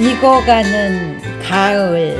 익어가는 가을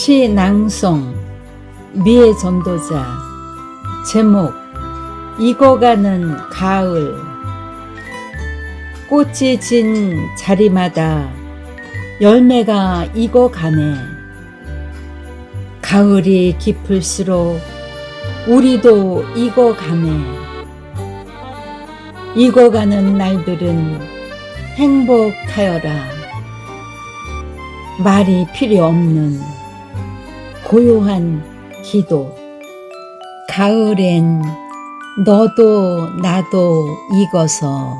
시 낭송 미의 전도자 제목 익어가는 가을. 꽃이 진 자리마다 열매가 익어가네. 가을이 깊을수록 우리도 익어가네. 익어가는 날들은 행복하여라. 말이 필요 없는 고요한 기도. 가을엔 너도 나도 익어서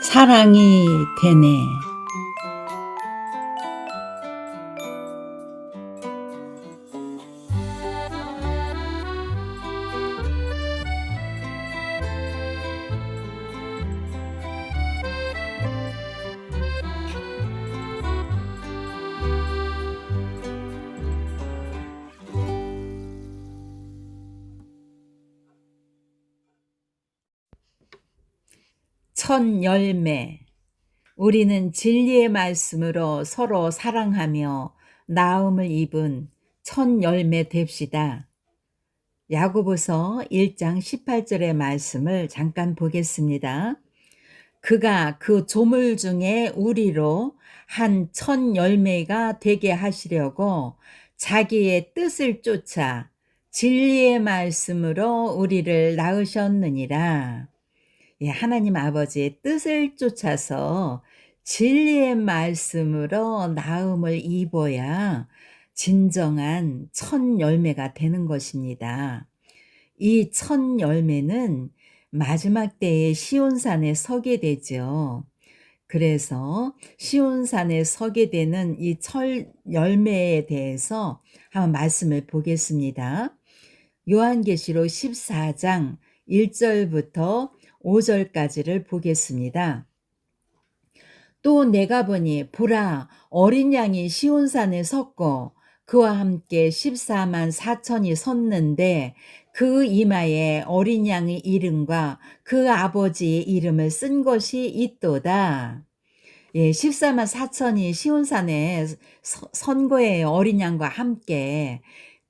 사랑이 되네. 첫 열매. 우리는 진리의 말씀으로 서로 사랑하며 나음을 입은 첫 열매 됩시다. 야고보서 1장 18절의 말씀을 잠깐 보겠습니다. 그가 그 조물 중에 우리로 한 첫 열매가 되게 하시려고 자기의 뜻을 쫓아 진리의 말씀으로 우리를 낳으셨느니라. 예, 하나님 아버지의 뜻을 쫓아서 진리의 말씀으로 나음을 입어야 진정한 첫 열매가 되는 것입니다. 이 첫 열매는 마지막 때에 시온산에 서게 되죠. 그래서 시온산에 서게 되는 이첫 열매에 대해서 한번 말씀을 보겠습니다. 요한계시록 14장 1절부터 5절까지를 보겠습니다. 또 내가 보니 보라 어린 양이 시온산에 섰고 그와 함께 14만 4천이 섰는데 그 이마에 어린 양의 이름과 그 아버지의 이름을 쓴 것이 있도다. 예, 14만 4천이 시온산에 서- 선 거예요. 어린 양과 함께.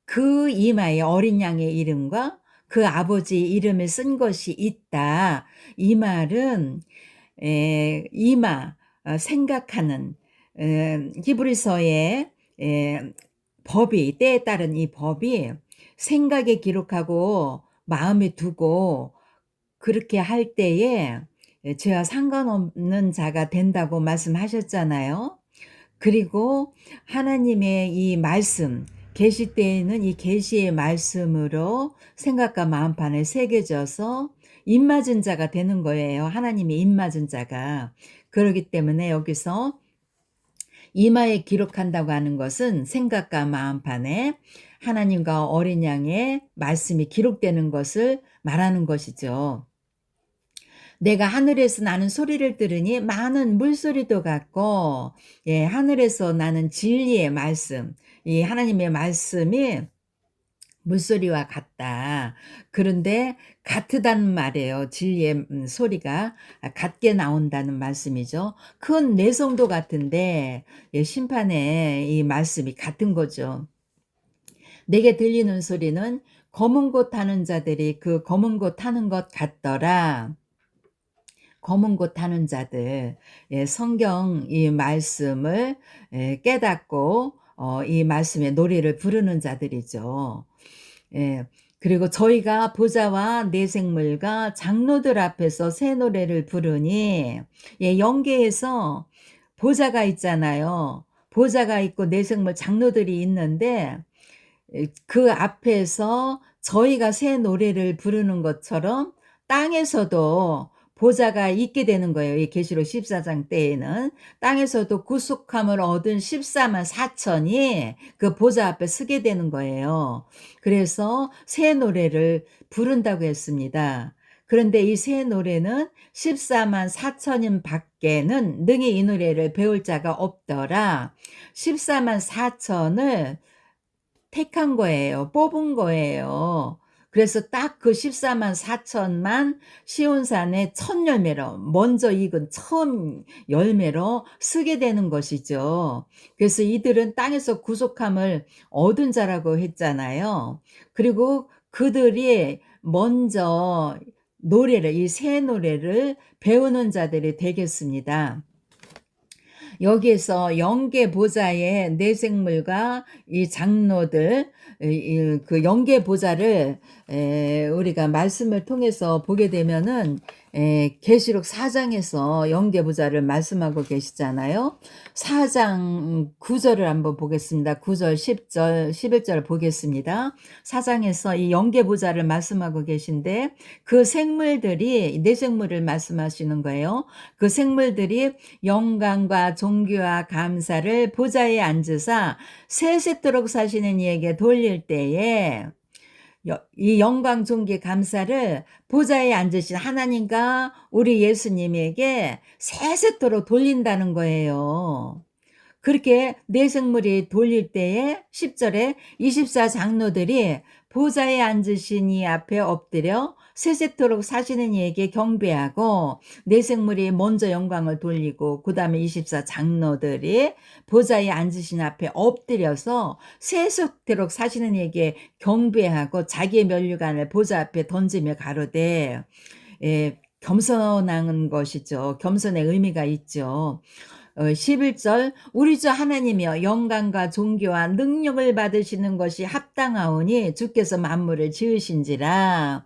그 이마에 어린 양의 이름과 그 아버지 이름을 쓴 것이 있다. 이 말은 에, 이마 어, 생각하는 에, 히브리서의 에, 법이 때에 따른 이 법이 생각에 기록하고 마음에 두고 그렇게 할 때에 죄와 상관없는 자가 된다고 말씀하셨잖아요. 그리고 하나님의 이 말씀 계시 때에는 이 계시의 말씀으로 생각과 마음판에 새겨져서 입맞은 자가 되는 거예요. 하나님의 입맞은 자가. 그러기 때문에 여기서 이마에 기록한다고 하는 것은 생각과 마음판에 하나님과 어린 양의 말씀이 기록되는 것을 말하는 것이죠. 내가 하늘에서 나는 소리를 들으니 많은 물소리도 같고, 예, 하늘에서 나는 진리의 말씀, 이 하나님의 말씀이 물소리와 같다. 그런데 같다는 말이에요. 진리의 음, 소리가 같게 나온다는 말씀이죠. 큰 내성도 같은데 예, 심판의 이 말씀이 같은 거죠. 내게 들리는 소리는 검은 곳 타는 자들이 그 검은 곳 타는 것 같더라. 검은 곳 타는 자들, 예, 성경 이 말씀을 예, 깨닫고 어, 이 말씀의 노래를 부르는 자들이죠. 예, 그리고 저희가 보좌와 내생물과 장로들 앞에서 새 노래를 부르니 예, 영계에서 보좌가 있잖아요. 보좌가 있고 내생물 장로들이 있는데 에, 그 앞에서 저희가 새 노래를 부르는 것처럼 땅에서도 보좌가 있게 되는 거예요. 이 계시록 14장 때에는 땅에서도 구속함을 얻은 14만 4천이 그 보좌 앞에 서게 되는 거예요. 그래서 새 노래를 부른다고 했습니다. 그런데 이 새 노래는 14만 4천인 밖에는 능히 이 노래를 배울 자가 없더라. 14만 4천을 택한 거예요. 뽑은 거예요. 그래서 딱 그 14만 4천만 시온산의 첫 열매로 먼저 익은 처음 열매로 쓰게 되는 것이죠. 그래서 이들은 땅에서 구속함을 얻은 자라고 했잖아요. 그리고 그들이 먼저 노래를 이 새 노래를 배우는 자들이 되겠습니다. 여기에서 영계 보좌의 내생물과 이 장로들 그 영계 보좌를 에, 우리가 말씀을 통해서 보게 되면은 에, 계시록 4장에서 영계 보좌를 말씀하고 계시잖아요. 4장 9절을 한번 보겠습니다. 9절, 10절, 11절 보겠습니다. 4장에서 이 영계 보좌를 말씀하고 계신데 그 생물들이 내 생물을 말씀하시는 거예요. 그 생물들이 영광과 존귀와 감사를 보좌에 앉으사 세세토록 사시는 이에게 돌릴 때에 여- 이 영광 존귀 감사를 보좌에 앉으신 하나님과 우리 예수님에게 세세토록 돌린다는 거예요. 그렇게 내생물이 돌릴 때에 10절에 24 장로들이 보좌에 앉으신 이 앞에 엎드려 세세토록 사시는 이에게 경배하고 내생물이 먼저 영광을 돌리고 그 다음에 24 장로들이 보좌에 앉으신 앞에 엎드려서 세세토록 사시는 이에게 경배하고 자기의 면류관을 보좌 앞에 던지며 가로되 예, 겸손한 것이죠. 겸손의 의미가 있죠. 어, 11절 우리 주 하나님이여 영광과 존귀와 능력을 받으시는 것이 합당하오니 주께서 만물을 지으신지라 아,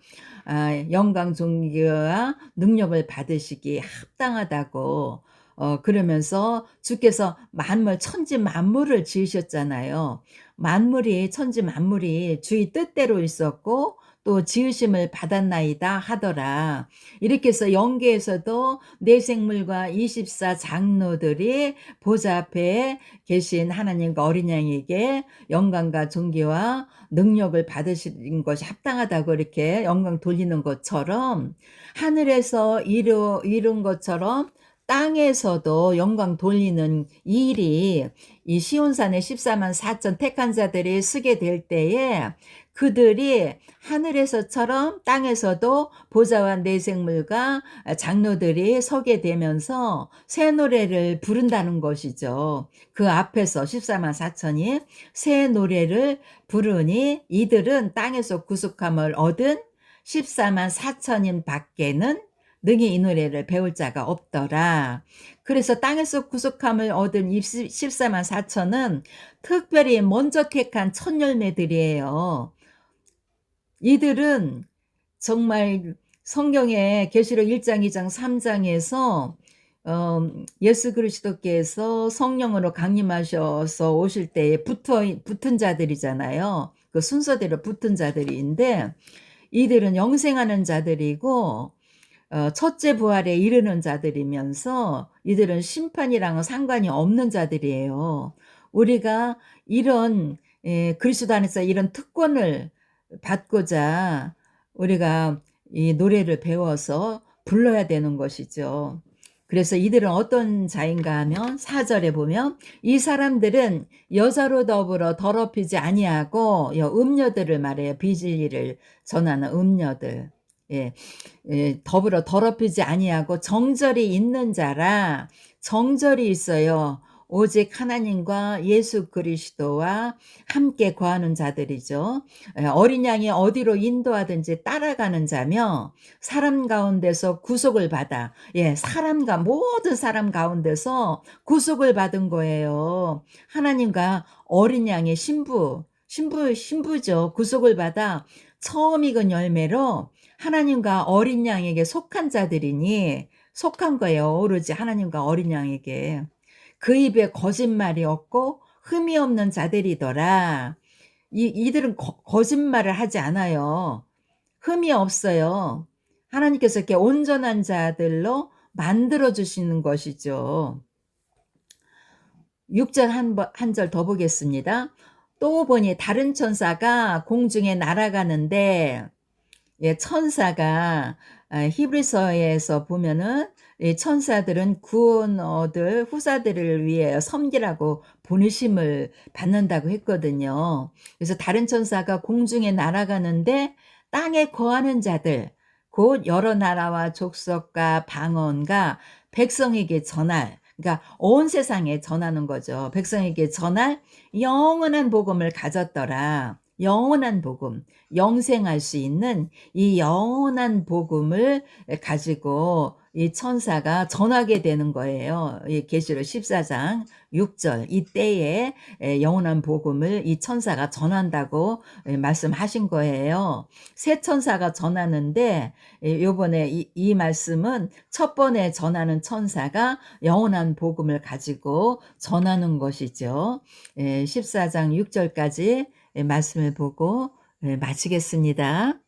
영광 존귀와 능력을 받으시기 합당하다고 어, 그러면서 주께서 만물 천지 만물을 지으셨잖아요. 만물이 천지 만물이 주의 뜻대로 있었고 또 지으심을 받았나이다 하더라. 이렇게 해서 영계에서도 내생물과 24 장로들이 보좌 앞에 계신 하나님과 어린 양에게 영광과 존귀와 능력을 받으신 것이 합당하다고 이렇게 영광 돌리는 것처럼 하늘에서 이루, 이룬 것처럼 땅에서도 영광 돌리는 일이 이 시온산의 14만 4천 택한 자들이 쓰게 될 때에 그들이 하늘에서처럼 땅에서도 보좌와 내생물과 장로들이 서게 되면서 새 노래를 부른다는 것이죠. 그 앞에서 14만 4천이 새 노래를 부르니 이들은 땅에서 구속함을 얻은 14만 4천인 밖에는 능히 이 노래를 배울 자가 없더라. 그래서 땅에서 구속함을 얻은 14만 4천은 특별히 먼저 택한 첫 열매들이에요. 이들은 정말 성경에 계시록 1장, 2장, 3장에서 어, 예수 그리스도께서 성령으로 강림하셔서 오실 때에 붙어 붙은 자들이잖아요. 그 순서대로 붙은 자들인데 이들은 영생하는 자들이고 어, 첫째 부활에 이르는 자들이면서 이들은 심판이랑은 상관이 없는 자들이에요. 우리가 이런 예, 그리스도 안에서 이런 특권을 받고자 우리가 이 노래를 배워서 불러야 되는 것이죠. 그래서 이들은 어떤 자인가 하면 4절에 보면 이 사람들은 여자로 더불어 더럽히지 아니하고 여 음녀들을 말해요. 비진리를 전하는 음녀들. 예, 예, 더불어 더럽히지 아니하고 정절이 있는 자라 정절이 있어요. 오직 하나님과 예수 그리스도와 함께 거하는 자들이죠. 예, 어린 양이 어디로 인도하든지 따라가는 자며 사람 가운데서 구속을 받아 예, 사람과 모든 사람 가운데서 구속을 받은 거예요. 하나님과 어린 양의 신부 신부 신부죠. 구속을 받아 처음 익은 열매로 하나님과 어린 양에게 속한 자들이니 속한 거예요. 오로지 하나님과 어린 양에게. 그 입에 거짓말이 없고 흠이 없는 자들이더라. 이 이들은 거 거짓말을 하지 않아요. 흠이 없어요. 하나님께서 이렇게 온전한 자들로 만들어 주시는 것이죠. 6절 한번한절 더 보겠습니다. 또 보니 다른 천사가 공중에 날아가는데 예 천사가 아 히브리서에서 보면은 이 천사들은 구원 얻을 후사들을 위해 섬기라고 보내심을 받는다고 했거든요. 그래서 다른 천사가 공중에 날아가는데 땅에 거하는 자들 곧 여러 나라와 족속과 방언과 백성에게 전할 그러니까 온 세상에 전하는 거죠. 백성에게 전할 영원한 복음을 가졌더라. 영원한 복음, 영생할 수 있는 이 영원한 복음을 가지고 이 천사가 전하게 되는 거예요. 이 계시록 14장 6절 이때에 에, 영원한 복음을 이 천사가 전한다고 에, 말씀하신 거예요. 새 천사가 전하는데 에, 요번에 이, 이 말씀은 첫 번에 전하는 천사가 영원한 복음을 가지고 전하는 것이죠. 에, 14장 6절까지 말씀을 보고 예, 마치겠습니다.